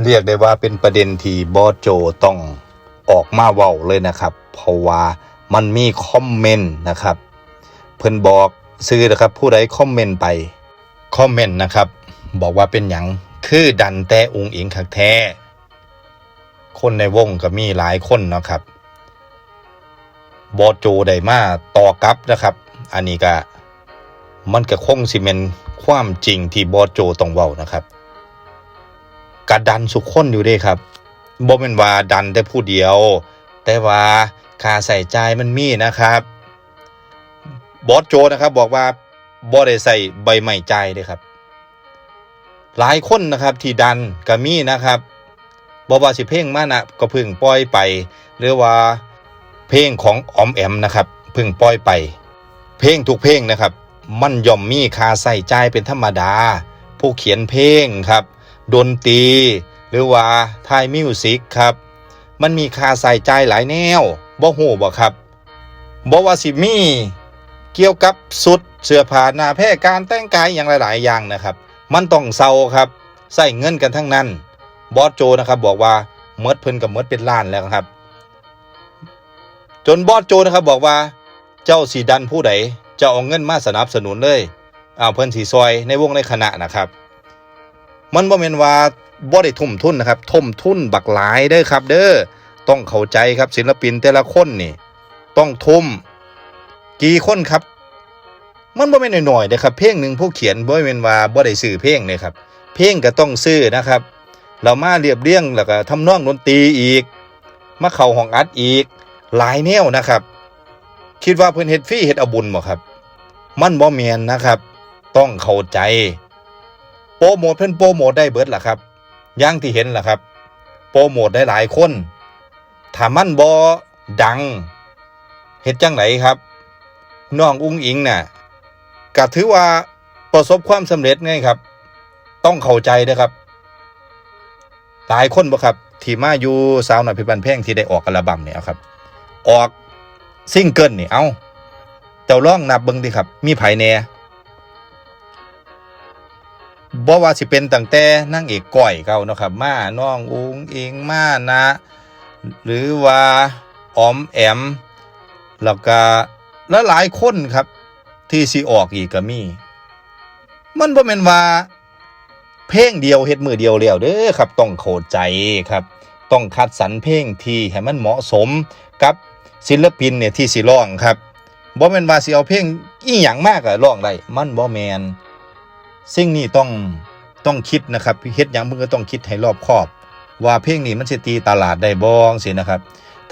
เรียกได้ว่าเป็นประเด็นที่บอสโจต้องออกมาเว้าเลยนะครับ เพราะว่ามันมีคอมเมนต์นะครับ เพิ่นบอกซื้อนะครับ ผู้ใดคอมเมนต์ไปคอมเมนต์นะครับ บอกว่าเป็นหยังคือดันแต่องค์เองคักแท้ คนในวงก็มีหลายคนนะครับ บอสโจได้มาต่อกับนะครับ อันนี้ก็มันก็คงสิเป็นความจริงที่บอสโจต้องเว้านะครับ กระดันสุขคนอยู่เด้ครับบ่เป็นว่าดันแต่ผู้เดียว แต่ว่าค่าใส่ใจมันมีนะครับบอสโจนะครับบอกว่าบ่ได้ใส่ใบไม้ใจเด้ครับ หลายคนนะครับที่ดันก็มีนะครับบ่ว่าสิเพลงมานะก็พิ่งปล่อยไป หรือว่าเพลงของออมแอมนะครับพิ่งปล่อยไป เพลงทุกเพลงนะครับ มันย่อมมีค่าใส่ใจเป็นธรรมดา ผู้เขียนเพลงครับ ดนตรีหรือว่าทายมิวสิกครับ มันมีค่าใส่ใจหลายแนวบ่ฮู้บ่ครับบ่ว่าสิมีเกี่ยวกับสุดเสื้อผ้าหน้าแพร่การแต่งกายอย่างหลาย ๆ อย่างนะครับ มันต้องเซาครับใส่เงินกันทั้งนั้นบอสโจนะครับบอกว่าเมดเพิ่นกับเมดเป็นล้านแล้วครับ จนบอสโจนะครับบอกว่า เจ้าสีดันผู้ใดจ้าเอาเงินมาสนับสนุนเลยเอาเพิ่นสีซอยในวงในคณะนะครับ มันบ่แม่นว่าบ่ได้ทุ่มทุนนะครับทุ่มทุนบักหลายเด้อครับ เด้อต้องเข้าใจครับศิลปินแต่ละคนนี่ต้องทุ่มกี่คนครับ มันบ่แม่นน้อยๆเด้ครับเพลงหนึ่งผู้เขียนบ่แม่นว่าบ่ได้ซื้อเพลงเลยครับเพลงก็ต้องซื้อนะครับ เรามาเรียบเรียงแล้วก็ทำนองดนตรีอีกมาเข้าห้องอัดอีก หลายแนวนะครับ คิดว่าเพิ่นเฮ็ดฟรีเฮ็ดอาบุญบ่ครับ มันบ่แม่นนะครับ ต้องเข้าใจ ปรโมทเพิ่นโปรโมทได้เบิดล่ะครับย่างที่เห็นล่ะครับ โปรโมทได้หลายคนถ้ามันบ่ดังเฮ็ดจังไดครับน้องอุ้งอิงน่ะก็ถือว่าประสบความสำเร็จไงครับ ต้องเข้าใจนะครับหลายคนบ่ครับที่มาอยู่สาวหน่อยพิบันแพงที่ได้ออกอัลบั้มเนี่ยครับ ออกซิงเกิลนี่เอาเจ้าล่องนับเบิ่งดิครับ มีไผแน่ บ่ว่าสิเป็นตั้งแต่นางเอกก้อยเก่าเนาะครับมาน้องอุ้งอิงมานะ หรือว่าออมแอม แล้วก็และหลายคนครับ ที่สิออกอีกก็มี มันบ่แม่นว่า เพลงเดียวเฮ็ดมือเดียวแล้วเด้อครับ ต้องเข้าใจครับ ต้องคัดสรรเพลงที่ให้มันเหมาะสมกับศิลปินเนี่ยที่สิร้องครับบ่แม่นว่าสิเอาเพลงอีหยังมากอะร้องได้มันบ่แม่น สิ่งนี้ต้องต้องคิดนะครับเฮ็ดหยังมึงก็ต้องคิดให้รอบคอบ ว่าเพลงนี้มันสิตีตลาดได้บ่จังซี่นะครับ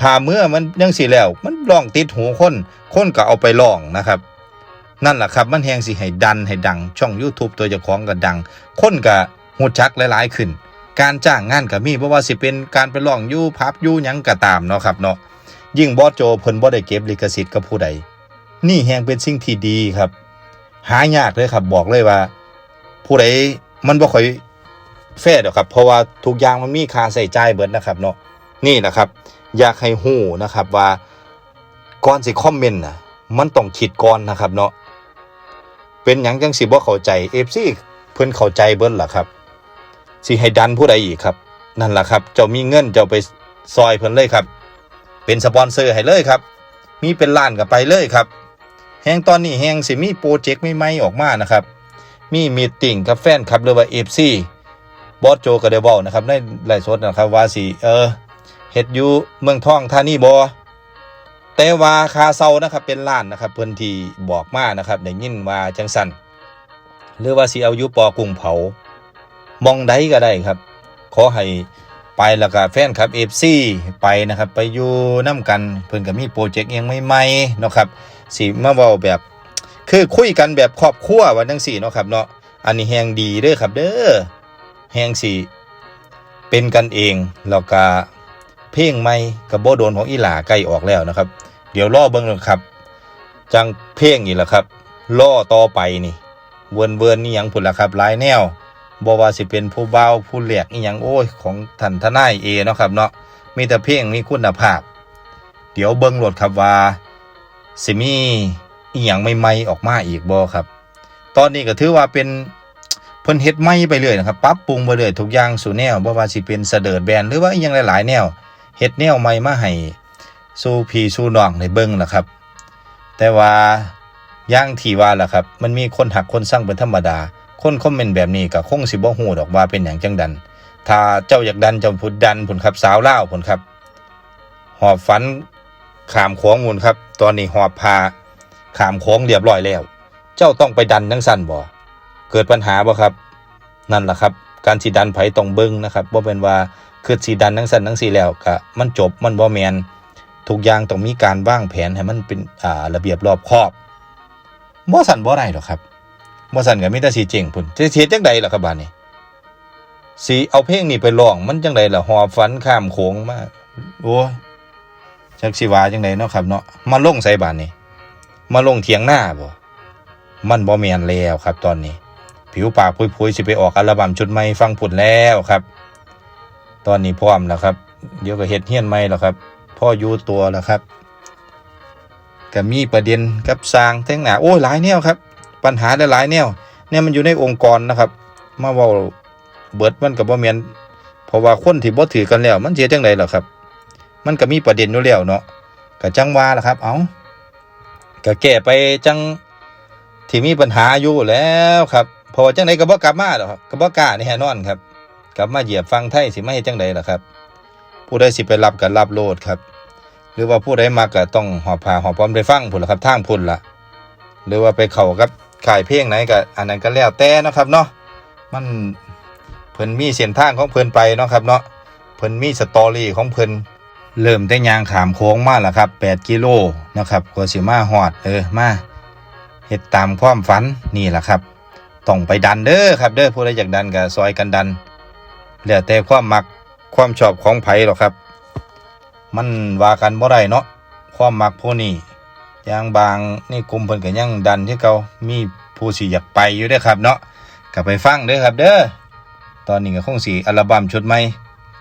ถ้าเมื่อมันยังสิแล้ว มันร้องติดหูคนคนก็เอาไปร้องนะครับ นั่นแหละครับมันแฮงสิให้ดันให้ดัง ช่อง YouTube ตัวเจ้าของก็ดัง คนก็หูจักหลาย ๆ ขึ้น การจ้างงานก็มีเพราะว่าสิเป็นการไปร้องอยู่พับอยู่หยังก็ตามเนาะครับเนาะยิ่งบอสโจเพิ่นบ่ได้เก็บลิขสิทธิ์กับผู้ใด นี่แฮงเป็นสิ่งที่ดีครับ หายากเลยครับบอกเลยว่า ผู้ใดมันบ่ค่อยแฟร์ดอกครับ เพราะว่าทุกอย่างมันมีค่าใช้จ่ายเบิดนะครับเนาะนี่นะครับ อยากให้ฮู้นะครับว่าก่อนสิคอมเมนต์นะมันต้องคิดก่อนนะครับเนาะเป็นหยังจังสิบ่เข้าใจ FC เพิ่นเข้าใจเบิดล่ะครับสิให้ดันผู้ใดอีกครับ นั่นล่ะครับ เจ้ามีเงินเจ้าไปซอยเพิ่นเลยครับ เป็นสปอนเซอร์ให้เลยครับ มีเป็นล้านก็ไปเลยครับแฮงตอนนี้แฮงสิมีโปรเจกต์ใหม่ๆออกมานะครับ มีมีตติ้งกับแฟนครับหรือว่า FC บอสโจก็ได้เว้านะครับในไลฟ์สดนะครับว่าสิเออเฮ็ดอยู่เมืองท่องธานี่บ่แต่ว่าคาเซานะครับเป็นล้านนะครับเพิ่อนที่บอกมานะครับได้ยินว่าจังสันหรือว่าสิเอายู่ปอกุ้งเผามองใดก็ได้ครับ ขอให้ไปแล้วก็แฟนครับ FC ไปนะครับไปอยู่น้ำกันเพิ่อนก็มีโปรเจกต์เองใหม่ๆเนาะครับสิมาเว้าแบบ คือคุยกันแบบครอบครัวว่าจังซี่เนาะครับเนาะอันนี้แฮงดีเด้อครับ เด้อแฮงสิเป็นกันเองแล้วก็เพลงใหม่กับบ่โดนของอีหลาใกล้ออกแล้วนะครับ เดี๋ยวรอเบิ่งนะครับ จังเพลงนี่แหละครับล่อต่อไปนี่เวินเวินนี่ยังพุ่นล่ะครับหลายแนวบ่ว่าสิเป็นผู้เบาผู้แหลกอีหยังโอ้ยของท่านทนายเอเนาะครับเนาะมีแต่เพลงมีคุณภาพ เดี๋ยวเบิ่งโหลดครับว่าสิมี อีหยังใหม่ๆออกมาอีกบ่ครับ ตอนนี้ก็ถือว่าเป็นเพิ่นเฮ็ดใหม่ไปเรื่อยนะครับปรับปรุงไปเรื่อยทุกอย่างสู่แนวบ่ว่าสิเป็นเสดิร์ดแบนหรือว่าอีหยังหลายๆแนวเฮ็ดแนวใหม่มาให้สู่พี่สู่น้องได้เบิ่งล่ะครับ แต่ว่าอย่างที่ว่าล่ะครับ มันมีคนหักคนสร้างเป็นธรรมดา คนคอมเมนต์แบบนี้ก็คงสิบ่ฮู้ดอกว่าเป็นหยังจังดัน ถ้าเจ้าอยากดันเจ้าพุดดันผลครับสาวเล่าผลครับ หอบฝันขามโค้งมูลครับ ตอนนี้หอบพา ขามโค้งเรียบร้อยแล้ว เจ้าต้องไปดันทั้งสั้นบ่เกิดปัญหาบ่ครับ นั่นแหละครับ การสีดันไผต้องเบิ้งนะครับบ่เป็นว่าคือสีดันทั้งสั้นทั้งสี่แล้วก็มันจบมันบ่แมนทุกอย่างต้องมีการวางแผนให้มันเป็นอ่าระเบียบรอบคอบบ่สั่นบ่ได้หรอกครับบ่สั่นก็มีแต่สีเจ๋งพุ่นจะเฮ็ดจังใดล่ะครับบาดนี้สีเอาเพลงนี้ไปร้องมันจังไดล่ะหอบฝันข้ามโขงมาโอ้ยจักสิว่าจังไดเนาะครับเนาะมาลงใส่บานนี่ มาลงเถียงหน้าบ่ มันบ่แมนแล้วครับตอนนี้ ผิวปากพุยๆสิไปออกอัลบั้มชุดใหม่ฟังผุดแล้วครับ ตอนนี้พร้อมแล้วครับ เดี๋ยวก็เฮ็ดเฮียนใหม่แล้วครับ พ่ออยู่ตัวแล้วครับก็มีประเด็นกับสร้างแท่งหนาโอ้ยหลายแนวครับ ปัญหาหลายแนวเนี่ยมันอยู่ในองค์กรนะครับ มาว้าเบิดมันก็บ่แมนเพราะว่าคนที่บ่ถือกันแล้ว มันเสียจังไดล่ะครับ มันก็มีประเด็นอยู่แล้วเนาะก็จังว่าล่ะครับ เอา ก็แก้ไปจังที่มีปัญหาอยู่แล้วครับพราะว่าจังไดก็บ่กลับมาดอกครับก็บ่กล้าแน่นอนครับ กลับมาเหยียบฟังไทยสิไมาเฮ็ดจังไดล่ะครับ ผู้ใดสิไปรับก็รับโลดครับ หรือว่าผู้ใดมาก็ต้องหอบผ้าหอบพร้อมไปฟังพุ่นล่ะครับทางพุ่นล่ะ หรือว่าไปเข้ากับค่ายเพลงไหนก็อันนั้นก็แล้วแต่นะครับเนาะมันเพิ่นมีเส้นทางของเพิ่นไปเนาะครับเนาะเพิ่นมีสตอรี่ของเพิ่น เริ่มแต่ยางขามโค้งมาแล้วครับ 8 กิโลนะครับกว่าสิมาฮอดเออมาเฮ็ดตามความฝันนี่แหละครับต้องไปดันเด้อครับเด้อผู้ใดอยากดันก็ซอยกันดันแล้วแต่ความมักความชอบของไผ่หรอกครับ มันว่ากันบ่ได้เนาะความมักพวกนี้อย่างบางนี่กลุ่มเพิ่นก็ยังดันที่เก่ามีผู้สิอยากไปอยู่เด้อครับเนาะก็ไปฟังเด้อครับ เด้อตอนนี้ก็คงสีอัลบั้มชุดใหม่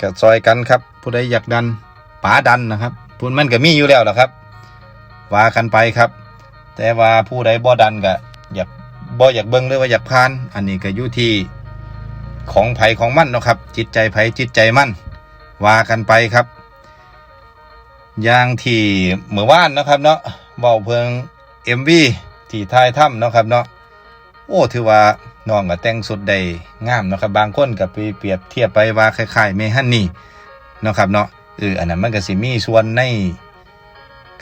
กับซอยกันครับ ผู้ใดอยากดัน ป๋าดันนะครับพูนมันก็มีอยู่แล้วนะครับว่ากันไปครับ แต่ว่าผู้ใดบ่ดันก็อยากบ่อยากเบิ่งหรือว่าอยากพาน อันนี้ก็อยู่ที่ของไผของมันนะครับ จิตใจไผจิตใจมันว่ากันไปครับอย่างที่เมื่อวานนะครับเนาะเบาเพิง MV ที่ทายถ้ำเนาะครับเนาะโอ้ถือว่าน้องก็แต่งสุดได้งามนะครับบางคนก็ไปเปรียบเทียบไปว่าคล้ายๆเมฮันนี่นะครับเนาะ เอออันนั้นมันก็สิมีส่วนใน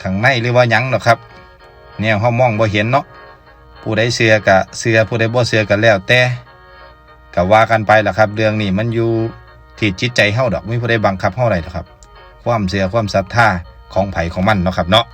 ข้างในหรือว่ายังหรอกครับเนี่ยเฮามองบ่เห็นเนาะผู้ใดเสือกะเสือผู้ใดบ่เสือกันแล้วแต่ก็ว่ากันไปล่ะครับ เรื่องนี้มันอยู่ที่จิตใจเฮาดอกมีผู้ใดบังคับเฮาได้ดอกครับ ความเสือความศรัทธาของไผของมันเนาะครับเนาะ